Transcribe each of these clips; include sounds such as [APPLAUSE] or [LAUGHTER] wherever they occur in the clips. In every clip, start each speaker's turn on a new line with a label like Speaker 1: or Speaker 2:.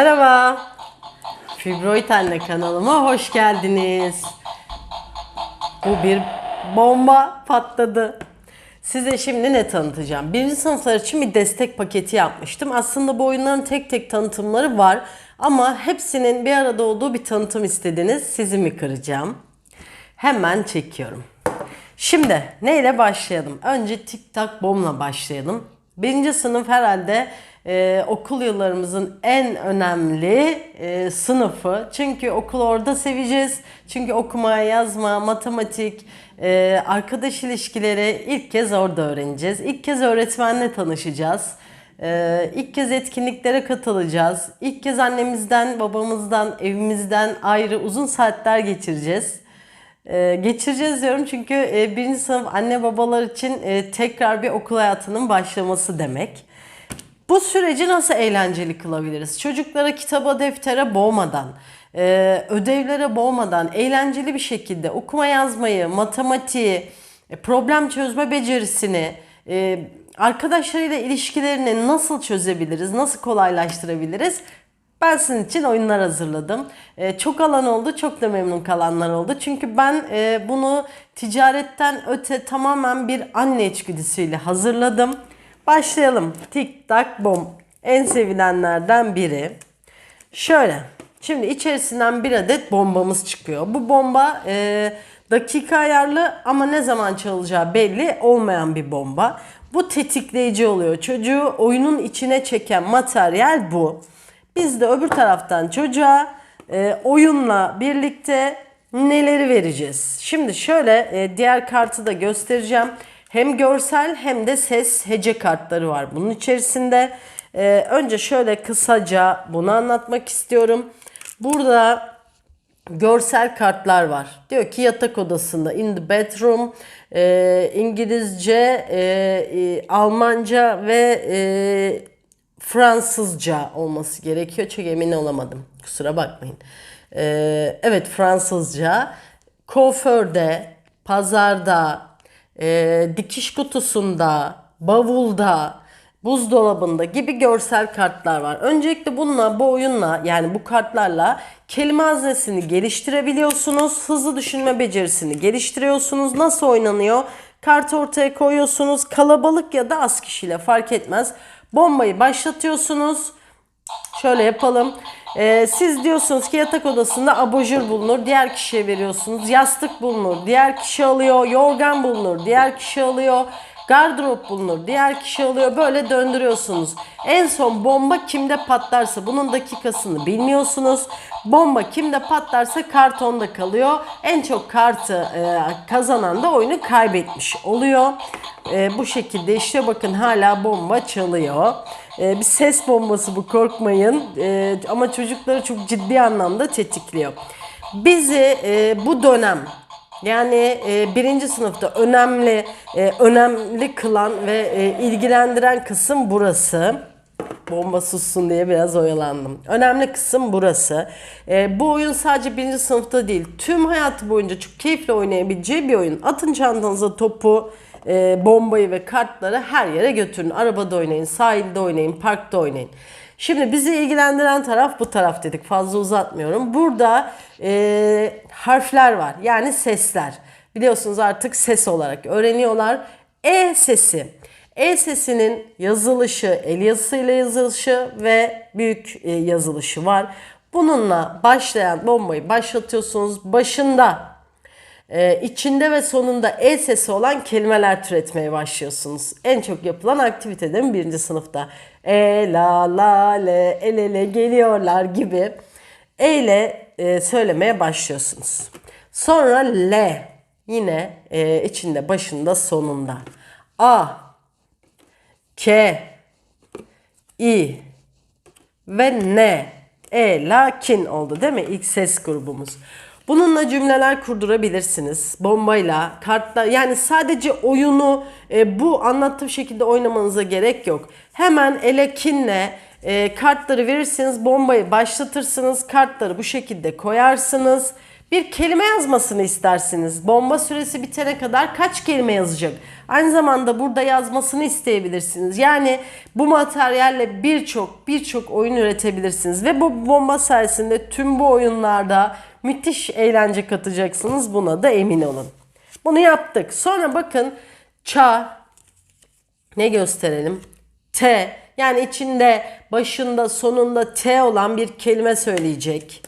Speaker 1: Merhaba. Fibroid Anne kanalıma hoş geldiniz. Bu bir bomba patladı. Size şimdi ne tanıtacağım? Birinci sınıflar için bir destek paketi yapmıştım. Aslında bu oyunların tek tek tanıtımları var. Ama hepsinin bir arada olduğu bir tanıtım istediniz. Sizi mi kıracağım? Hemen çekiyorum. Şimdi neyle başlayalım? Önce Tik Tak Bomb'la başlayalım. Birinci sınıf herhalde e, okul yıllarımızın en önemli e, sınıfı. Çünkü okul orada seveceğiz. Çünkü okuma, yazma, matematik, e, arkadaş ilişkileri ilk kez orada öğreneceğiz. İlk kez öğretmenle tanışacağız. Ee, ilk kez etkinliklere katılacağız. İlk kez annemizden, babamızdan, evimizden ayrı uzun saatler geçireceğiz. Ee, geçireceğiz diyorum çünkü e, birinci sınıf anne babalar için e, tekrar bir okul hayatının başlaması demek. Bu süreci nasıl eğlenceli kılabiliriz? Çocuklara kitaba, deftere boğmadan, e, ödevlere boğmadan, eğlenceli bir şekilde okuma yazmayı, matematiği, e, problem çözme becerisini, e, arkadaşlarıyla ilişkilerini nasıl çözebiliriz, nasıl kolaylaştırabiliriz? Ben sizin için oyunlar hazırladım. Ee, çok alan oldu, çok da memnun kalanlar oldu. Çünkü ben e, bunu ticaretten öte tamamen bir anne içgüdüsüyle hazırladım. Başlayalım. Tik tak bom. En sevilenlerden biri. Şöyle. Şimdi içerisinden bir adet bombamız çıkıyor. Bu bomba e, dakika ayarlı ama ne zaman çalacağı belli olmayan bir bomba. Bu tetikleyici oluyor. Çocuğu oyunun içine çeken materyal bu. Biz de öbür taraftan çocuğa e, oyunla birlikte neleri vereceğiz? Şimdi şöyle e, diğer kartı da göstereceğim. Hem görsel hem de ses hece kartları var bunun içerisinde. E, önce şöyle kısaca bunu anlatmak istiyorum. Burada görsel kartlar var. Diyor ki yatak odasında in the bedroom e, İngilizce, e, e, Almanca ve e, Fransızca olması gerekiyor. Çok emin olamadım. Kusura bakmayın. E, evet Fransızca. Kuaförde, pazarda, e, dikiş kutusunda, bavulda, buzdolabında gibi görsel kartlar var. Öncelikle bununla, bu oyunla yani bu kartlarla kelime haznesini geliştirebiliyorsunuz. Hızlı düşünme becerisini geliştiriyorsunuz. Nasıl oynanıyor? Kartı ortaya koyuyorsunuz. Kalabalık ya da az kişiyle fark etmez. Bombayı başlatıyorsunuz. Şöyle yapalım. Ee, siz diyorsunuz ki yatak odasında abajur bulunur. Diğer kişiye veriyorsunuz. Yastık bulunur. Diğer kişi alıyor. Yorgan bulunur. Diğer kişi alıyor. Gardırop bulunur. Diğer kişi alıyor. Böyle döndürüyorsunuz. En son bomba kimde patlarsa bunun dakikasını bilmiyorsunuz. Bomba kimde patlarsa kart onda kalıyor. En çok kartı e, kazanan da oyunu kaybetmiş oluyor. E, bu şekilde işte bakın hala bomba çalıyor. E, bir ses bombası bu korkmayın. E, ama çocukları çok ciddi anlamda tetikliyor. Bizi e, bu dönem yani e, birinci sınıfta önemli e, önemli kılan ve e, ilgilendiren kısım burası. Bomba sussun diye biraz oyalandım. Önemli kısım burası. E, bu oyun sadece birinci sınıfta değil, tüm hayatı boyunca çok keyifle oynayabileceği bir oyun. Atın çantanıza topu, e, bombayı ve kartları her yere götürün. Arabada oynayın, sahilde oynayın, parkta oynayın. Şimdi bizi ilgilendiren taraf bu taraf dedik. Fazla uzatmıyorum. Burada e, harfler var. Yani sesler. Biliyorsunuz artık ses olarak öğreniyorlar. E sesi. E sesinin yazılışı, el yazısıyla yazılışı ve büyük e, yazılışı var. Bununla başlayan bombayı başlatıyorsunuz. Başında ee, içinde ve sonunda E sesi olan kelimeler türetmeye başlıyorsunuz. En çok yapılan aktivite değil mi birinci sınıfta? E, la, la, le, el ele geliyorlar gibi E ile e, söylemeye başlıyorsunuz. Sonra L yine e, içinde başında sonunda. A, K, I ve N. E, lakin oldu değil mi? İlk ses grubumuz. Bununla cümleler kurdurabilirsiniz. Bombayla, kartla yani sadece oyunu e, bu anlattığım şekilde oynamanıza gerek yok. Hemen elekinle e, kartları verirsiniz, bombayı başlatırsınız, kartları bu şekilde koyarsınız. bir kelime yazmasını istersiniz. Bomba süresi bitene kadar kaç kelime yazacak? Aynı zamanda burada yazmasını isteyebilirsiniz. Yani bu materyalle birçok birçok oyun üretebilirsiniz ve bu bomba sayesinde tüm bu oyunlarda müthiş eğlence katacaksınız. Buna da emin olun. Bunu yaptık. Sonra bakın ça ne gösterelim? T yani içinde başında sonunda T olan bir kelime söyleyecek.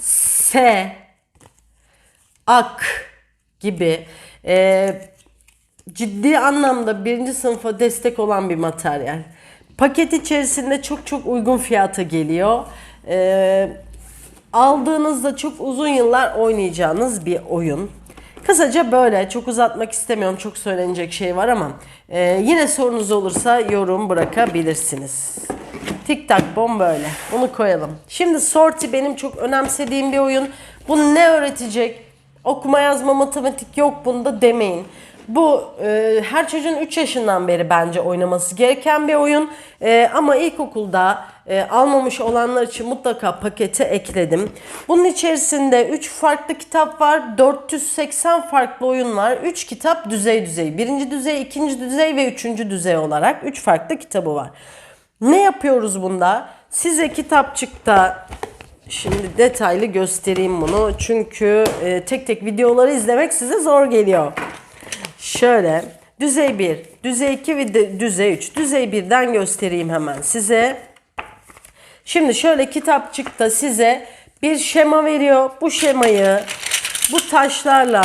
Speaker 1: S ak gibi e, ciddi anlamda birinci sınıfa destek olan bir materyal. Paket içerisinde çok çok uygun fiyata geliyor. E, aldığınızda çok uzun yıllar oynayacağınız bir oyun. Kısaca böyle çok uzatmak istemiyorum çok söylenecek şey var ama e, yine sorunuz olursa yorum bırakabilirsiniz. Tik tak bom böyle. Bunu koyalım. Şimdi Sorti benim çok önemsediğim bir oyun. Bu ne öğretecek? Okuma yazma matematik yok bunda demeyin. Bu e, her çocuğun 3 yaşından beri bence oynaması gereken bir oyun. E, ama ilkokulda e, almamış olanlar için mutlaka pakete ekledim. Bunun içerisinde 3 farklı kitap var. 480 farklı oyun var. 3 kitap düzey düzey. Birinci düzey, ikinci düzey ve üçüncü düzey olarak 3 farklı kitabı var. Ne yapıyoruz bunda? Size kitapçıkta şimdi detaylı göstereyim bunu. Çünkü e, tek tek videoları izlemek size zor geliyor. Şöyle düzey 1, düzey 2 ve düzey 3. Düzey 1'den göstereyim hemen size. Şimdi şöyle kitapçıkta size bir şema veriyor. Bu şemayı bu taşlarla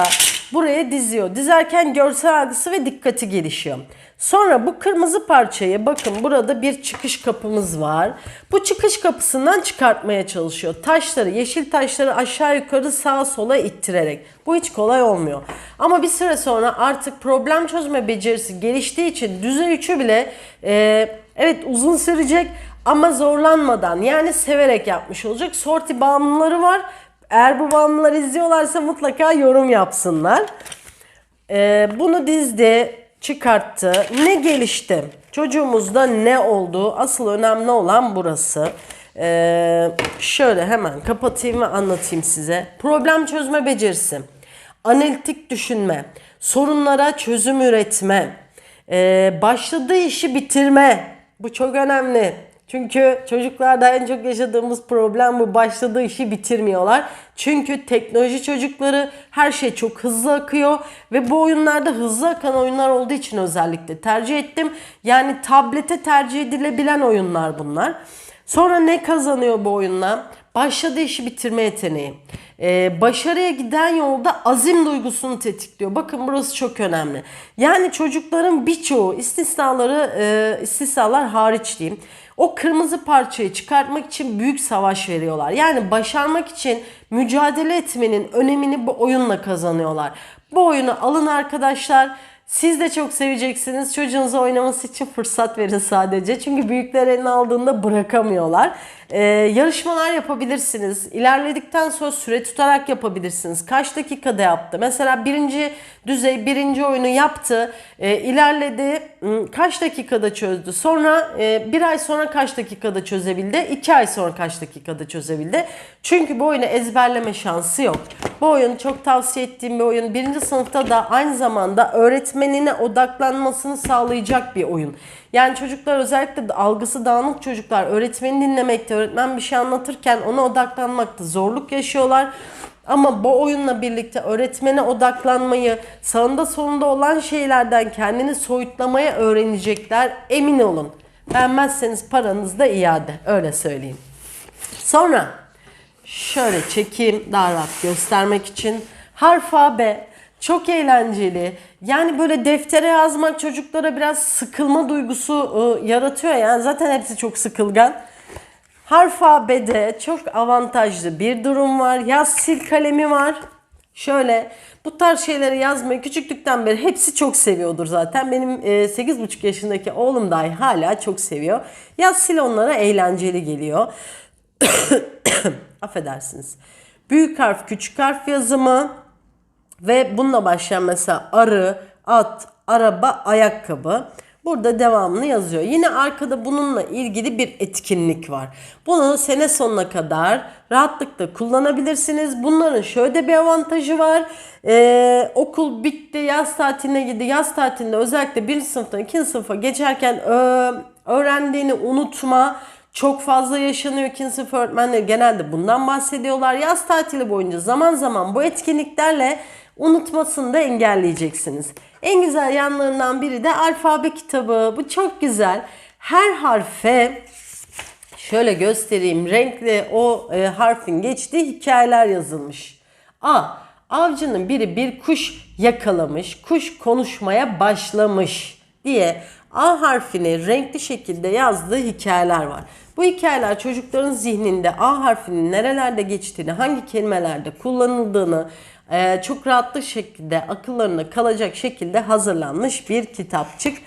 Speaker 1: buraya diziyor. Dizerken görsel algısı ve dikkati gelişiyor. Sonra bu kırmızı parçayı bakın burada bir çıkış kapımız var. Bu çıkış kapısından çıkartmaya çalışıyor. Taşları, yeşil taşları aşağı yukarı sağa sola ittirerek. Bu hiç kolay olmuyor. Ama bir süre sonra artık problem çözme becerisi geliştiği için düzey 3'ü bile e, evet uzun sürecek ama zorlanmadan yani severek yapmış olacak. Sorti bağımlıları var. Eğer bu bağımlılar izliyorlarsa mutlaka yorum yapsınlar. Ee, bunu dizdi, çıkarttı. Ne gelişti? Çocuğumuzda ne oldu? Asıl önemli olan burası. Ee, şöyle hemen kapatayım ve anlatayım size. Problem çözme becerisi, analitik düşünme, sorunlara çözüm üretme, ee, başladığı işi bitirme. Bu çok önemli. Çünkü çocuklarda en çok yaşadığımız problem bu. Başladığı işi bitirmiyorlar. Çünkü teknoloji çocukları her şey çok hızlı akıyor ve bu oyunlarda hızlı akan oyunlar olduğu için özellikle tercih ettim. Yani tablete tercih edilebilen oyunlar bunlar. Sonra ne kazanıyor bu oyunla? Başladığı işi bitirme yeteneği. Ee, başarıya giden yolda azim duygusunu tetikliyor. Bakın burası çok önemli. Yani çocukların birçoğu istisnaları e, istisnalar hariç diyeyim. O kırmızı parçayı çıkartmak için büyük savaş veriyorlar. Yani başarmak için mücadele etmenin önemini bu oyunla kazanıyorlar. Bu oyunu alın arkadaşlar. Siz de çok seveceksiniz. Çocuğunuza oynaması için fırsat verin sadece. Çünkü büyükler eline aldığında bırakamıyorlar. Ee, yarışmalar yapabilirsiniz. İlerledikten sonra süre tutarak yapabilirsiniz. Kaç dakikada yaptı? Mesela birinci düzey birinci oyunu yaptı. Ee, ilerledi. Hmm, Kaç dakikada çözdü? Sonra e, bir ay sonra kaç dakikada çözebildi? iki ay sonra kaç dakikada çözebildi? Çünkü bu oyunu ezberleme şansı yok. Bu oyun çok tavsiye ettiğim bir oyun. Birinci sınıfta da aynı zamanda öğretmenine odaklanmasını sağlayacak bir oyun. Yani çocuklar özellikle algısı dağınık çocuklar öğretmeni dinlemekte, öğretmen bir şey anlatırken ona odaklanmakta zorluk yaşıyorlar. Ama bu oyunla birlikte öğretmene odaklanmayı, sağında solunda olan şeylerden kendini soyutlamaya öğrenecekler. Emin olun. Beğenmezseniz paranız da iade. Öyle söyleyeyim. Sonra şöyle çekeyim daha rahat göstermek için. Harf AB çok eğlenceli. Yani böyle deftere yazmak çocuklara biraz sıkılma duygusu e, yaratıyor. Yani zaten hepsi çok sıkılgan. Harf AB'de çok avantajlı bir durum var. Yaz sil kalemi var. Şöyle bu tarz şeyleri yazmayı küçüklükten beri hepsi çok seviyordur zaten. Benim e, 8,5 yaşındaki oğlum dahi hala çok seviyor. Yaz sil onlara eğlenceli geliyor. [COUGHS] Affedersiniz. Büyük harf, küçük harf yazımı ve bununla başlayan mesela arı, at, araba, ayakkabı. Burada devamını yazıyor. Yine arkada bununla ilgili bir etkinlik var. Bunu sene sonuna kadar rahatlıkla kullanabilirsiniz. Bunların şöyle bir avantajı var. Ee, okul bitti, yaz tatiline gitti. Yaz tatilinde özellikle bir sınıftan ikinci sınıfa geçerken öğrendiğini unutma, çok fazla yaşanıyor ikinci sınıf öğretmenleri genelde bundan bahsediyorlar. Yaz tatili boyunca zaman zaman bu etkinliklerle unutmasını da engelleyeceksiniz. En güzel yanlarından biri de alfabe kitabı. Bu çok güzel. Her harfe şöyle göstereyim renkli o e, harfin geçtiği hikayeler yazılmış. A. Avcının biri bir kuş yakalamış. Kuş konuşmaya başlamış diye A harfini renkli şekilde yazdığı hikayeler var. Bu hikayeler çocukların zihninde A harfinin nerelerde geçtiğini, hangi kelimelerde kullanıldığını e, çok rahatlı şekilde akıllarına kalacak şekilde hazırlanmış bir kitapçık.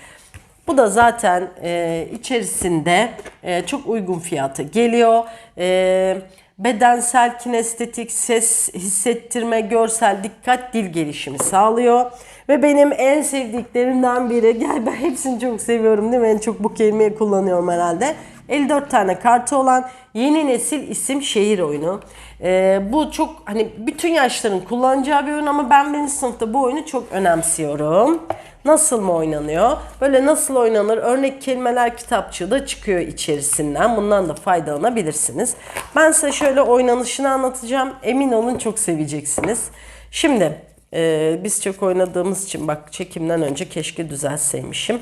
Speaker 1: Bu da zaten e, içerisinde e, çok uygun fiyatı geliyor. E, bedensel, kinestetik, ses hissettirme, görsel, dikkat, dil gelişimi sağlıyor. Ve benim en sevdiklerimden biri, gel ben hepsini çok seviyorum değil mi? En çok bu kelimeyi kullanıyorum herhalde. 54 tane kartı olan yeni nesil isim şehir oyunu. Ee, bu çok hani bütün yaşların kullanacağı bir oyun ama ben benim sınıfta bu oyunu çok önemsiyorum. Nasıl mı oynanıyor? Böyle nasıl oynanır? Örnek kelimeler kitapçığı da çıkıyor içerisinden. Bundan da faydalanabilirsiniz. Ben size şöyle oynanışını anlatacağım. Emin olun çok seveceksiniz. Şimdi e, biz çok oynadığımız için bak çekimden önce keşke düzelseymişim.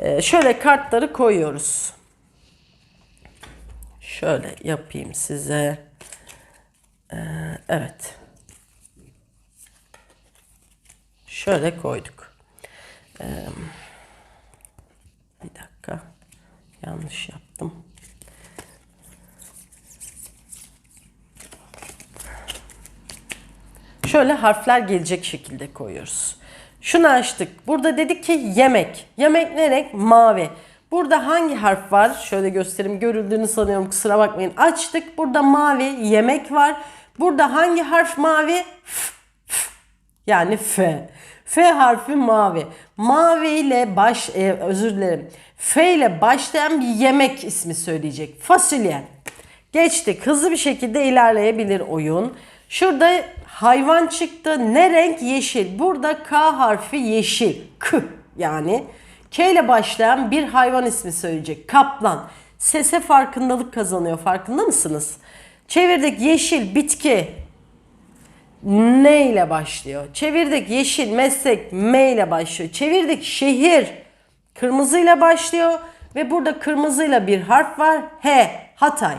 Speaker 1: E, şöyle kartları koyuyoruz. Şöyle yapayım size. Ee, evet. Şöyle koyduk. Ee, bir dakika. Yanlış yaptım. Şöyle harfler gelecek şekilde koyuyoruz. Şunu açtık. Burada dedik ki yemek. Yemek ne renk? Mavi. Burada hangi harf var? Şöyle göstereyim. Görüldüğünü sanıyorum. Kusura bakmayın. Açtık. Burada mavi yemek var. Burada hangi harf mavi? F, f. Yani F. F harfi mavi. Mavi ile baş, e, özür dilerim. F ile başlayan bir yemek ismi söyleyecek. Fasulye. Geçtik. Hızlı bir şekilde ilerleyebilir oyun. Şurada hayvan çıktı. Ne renk? Yeşil. Burada K harfi yeşil. K yani. K ile başlayan bir hayvan ismi söyleyecek. Kaplan. Sese farkındalık kazanıyor. Farkında mısınız? Çevirdik yeşil bitki. Ne ile başlıyor? Çevirdik yeşil meslek M ile başlıyor. Çevirdik şehir kırmızıyla başlıyor ve burada kırmızıyla bir harf var. H Hatay.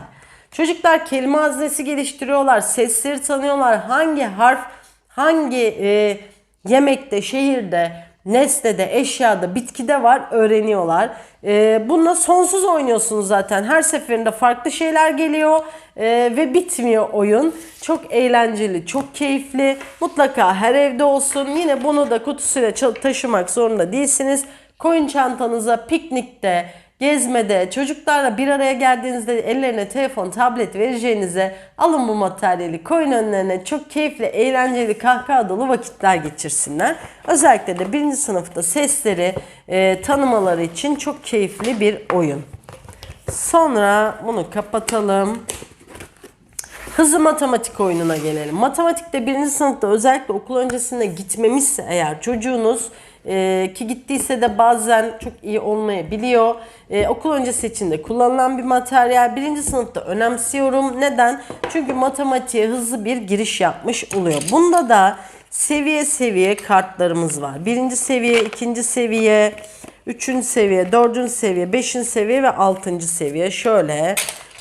Speaker 1: Çocuklar kelime haznesi geliştiriyorlar. Sesleri tanıyorlar. Hangi harf hangi e, yemekte, şehirde, nesnede, eşyada, bitkide var öğreniyorlar. E, bununla sonsuz oynuyorsunuz zaten. Her seferinde farklı şeyler geliyor e, ve bitmiyor oyun. Çok eğlenceli, çok keyifli. Mutlaka her evde olsun. Yine bunu da kutusuyla taşımak zorunda değilsiniz. Koyun çantanıza, piknikte, gezmede, çocuklarla bir araya geldiğinizde ellerine telefon, tablet vereceğinize alın bu materyali koyun önlerine çok keyifli, eğlenceli, kahkaha dolu vakitler geçirsinler. Özellikle de birinci sınıfta sesleri e, tanımaları için çok keyifli bir oyun. Sonra bunu kapatalım. Hızlı matematik oyununa gelelim. Matematikte birinci sınıfta özellikle okul öncesinde gitmemişse eğer çocuğunuz e, ki gittiyse de bazen çok iyi olmayabiliyor. E, okul öncesi için de kullanılan bir materyal. Birinci sınıfta önemsiyorum. Neden? Çünkü matematiğe hızlı bir giriş yapmış oluyor. Bunda da seviye seviye kartlarımız var. Birinci seviye, ikinci seviye, üçüncü seviye, dördüncü seviye, beşinci seviye ve altıncı seviye. Şöyle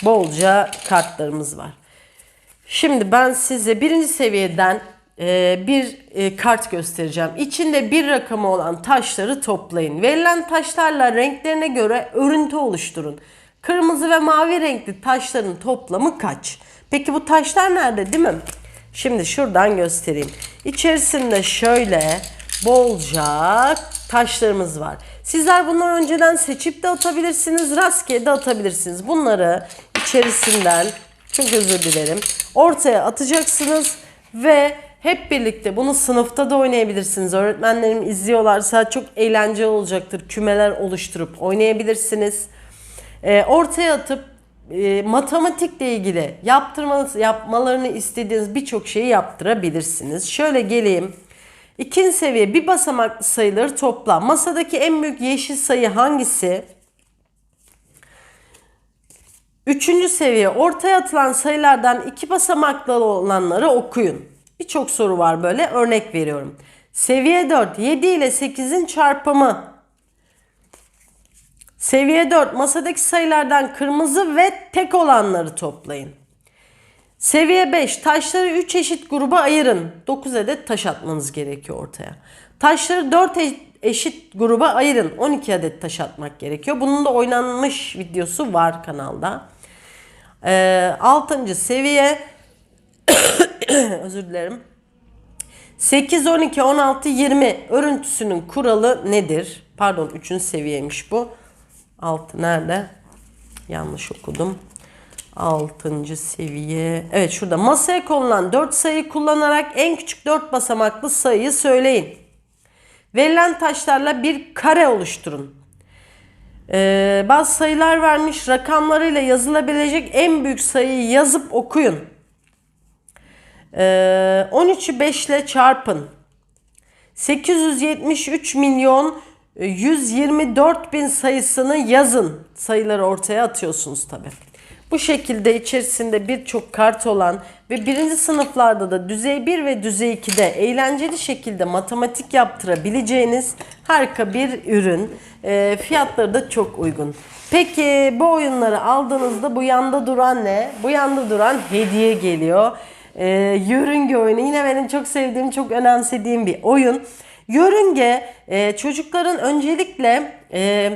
Speaker 1: bolca kartlarımız var. Şimdi ben size birinci seviyeden e, bir e, kart göstereceğim. İçinde bir rakamı olan taşları toplayın. Verilen taşlarla renklerine göre örüntü oluşturun. Kırmızı ve mavi renkli taşların toplamı kaç? Peki bu taşlar nerede değil mi? Şimdi şuradan göstereyim. İçerisinde şöyle bolca taşlarımız var. Sizler bunları önceden seçip de atabilirsiniz, rastgele de atabilirsiniz. Bunları içerisinden çok özür dilerim. Ortaya atacaksınız ve Hep birlikte bunu sınıfta da oynayabilirsiniz. Öğretmenlerim izliyorlarsa çok eğlenceli olacaktır. Kümeler oluşturup oynayabilirsiniz. Ee, ortaya atıp e, matematikle ilgili yaptırmanız, yapmalarını istediğiniz birçok şeyi yaptırabilirsiniz. Şöyle geleyim. İkinci seviye bir basamaklı sayıları topla. Masadaki en büyük yeşil sayı hangisi? Üçüncü seviye ortaya atılan sayılardan iki basamaklı olanları okuyun. Birçok soru var böyle örnek veriyorum. Seviye 4 7 ile 8'in çarpımı. Seviye 4 masadaki sayılardan kırmızı ve tek olanları toplayın. Seviye 5 taşları 3 eşit gruba ayırın. 9 adet taş atmanız gerekiyor ortaya. Taşları 4 e- eşit gruba ayırın. 12 adet taş atmak gerekiyor. Bunun da oynanmış videosu var kanalda. Ee, 6. seviye [COUGHS] özür dilerim. 8, 12, 16, 20 örüntüsünün kuralı nedir? Pardon 3. seviyeymiş bu. 6 nerede? Yanlış okudum. 6. seviye. Evet şurada masaya konulan 4 sayı kullanarak en küçük 4 basamaklı sayıyı söyleyin. Verilen taşlarla bir kare oluşturun. Ee, bazı sayılar vermiş rakamlarıyla yazılabilecek en büyük sayıyı yazıp okuyun. Ee, 13'ü 5 ile çarpın. 873 milyon 124 bin sayısını yazın. Sayıları ortaya atıyorsunuz tabi. Bu şekilde içerisinde birçok kart olan ve birinci sınıflarda da düzey 1 ve düzey 2'de eğlenceli şekilde matematik yaptırabileceğiniz harika bir ürün. E, fiyatları da çok uygun. Peki bu oyunları aldığınızda bu yanda duran ne? Bu yanda duran hediye geliyor. E, yörünge oyunu yine benim çok sevdiğim, çok önemsediğim bir oyun. Yörünge e, çocukların öncelikle e,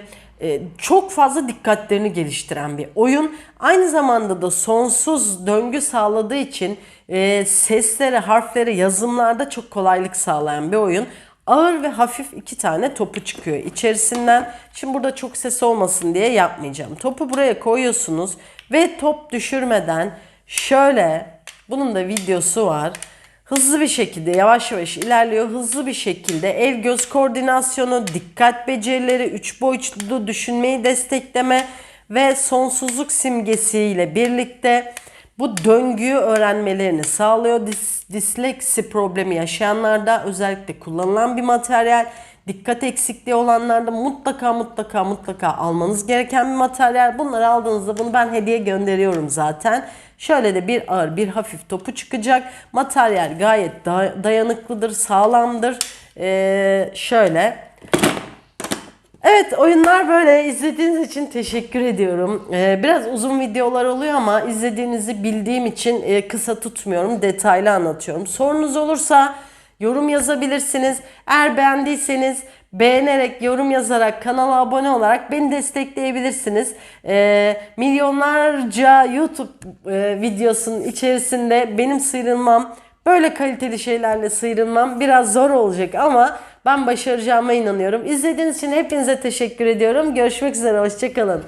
Speaker 1: çok fazla dikkatlerini geliştiren bir oyun. Aynı zamanda da sonsuz döngü sağladığı için e, seslere, harflere, yazımlarda çok kolaylık sağlayan bir oyun. Ağır ve hafif iki tane topu çıkıyor içerisinden. Şimdi burada çok ses olmasın diye yapmayacağım. Topu buraya koyuyorsunuz ve top düşürmeden şöyle bunun da videosu var hızlı bir şekilde yavaş yavaş ilerliyor. Hızlı bir şekilde el göz koordinasyonu, dikkat becerileri, üç boyutlu düşünmeyi destekleme ve sonsuzluk simgesiyle birlikte bu döngüyü öğrenmelerini sağlıyor. Dis, disleksi problemi yaşayanlarda özellikle kullanılan bir materyal. Dikkat eksikliği olanlarda mutlaka mutlaka mutlaka almanız gereken bir materyal. Bunları aldığınızda bunu ben hediye gönderiyorum zaten. Şöyle de bir ağır bir hafif topu çıkacak. Materyal gayet dayanıklıdır, sağlamdır. Ee, şöyle. Evet oyunlar böyle. izlediğiniz için teşekkür ediyorum. Ee, biraz uzun videolar oluyor ama izlediğinizi bildiğim için e, kısa tutmuyorum. Detaylı anlatıyorum. Sorunuz olursa yorum yazabilirsiniz. Eğer beğendiyseniz beğenerek, yorum yazarak, kanala abone olarak beni destekleyebilirsiniz. Ee, milyonlarca YouTube e, videosunun içerisinde benim sıyrılmam, böyle kaliteli şeylerle sıyrılmam biraz zor olacak ama ben başaracağıma inanıyorum. İzlediğiniz için hepinize teşekkür ediyorum. Görüşmek üzere, hoşçakalın.